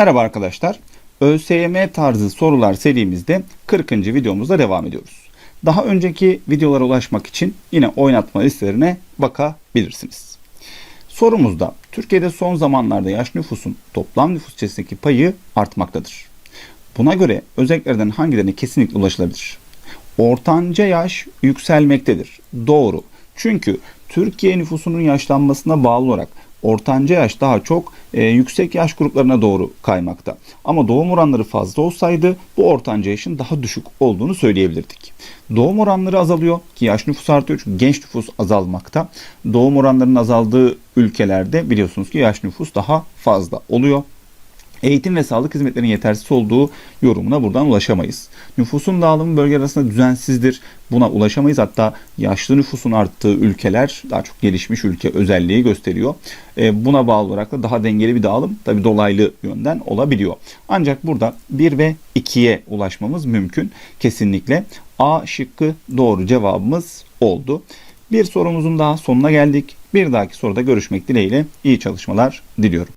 Merhaba arkadaşlar. ÖSYM tarzı sorular serimizde 40. videomuzda devam ediyoruz. Daha önceki videolara ulaşmak için yine oynatma listelerine bakabilirsiniz. Sorumuzda Türkiye'de son zamanlarda yaş nüfusun toplam nüfus içerisindeki payı artmaktadır. Buna göre özelliklerden hangilerine kesinlikle ulaşılabilir? Ortanca yaş yükselmektedir. Doğru. Çünkü Türkiye nüfusunun yaşlanmasına bağlı olarak ortanca yaş daha çok e, yüksek yaş gruplarına doğru kaymakta. Ama doğum oranları fazla olsaydı bu ortanca yaşın daha düşük olduğunu söyleyebilirdik. Doğum oranları azalıyor ki yaş nüfus artıyor çünkü genç nüfus azalmakta. Doğum oranlarının azaldığı ülkelerde biliyorsunuz ki yaş nüfus daha fazla oluyor. Eğitim ve sağlık hizmetlerinin yetersiz olduğu yorumuna buradan ulaşamayız. Nüfusun dağılımı bölge arasında düzensizdir. Buna ulaşamayız. Hatta yaşlı nüfusun arttığı ülkeler daha çok gelişmiş ülke özelliği gösteriyor. E, buna bağlı olarak da daha dengeli bir dağılım tabi dolaylı yönden olabiliyor. Ancak burada 1 ve 2'ye ulaşmamız mümkün. Kesinlikle A şıkkı doğru cevabımız oldu. Bir sorumuzun daha sonuna geldik. Bir dahaki soruda görüşmek dileğiyle iyi çalışmalar diliyorum.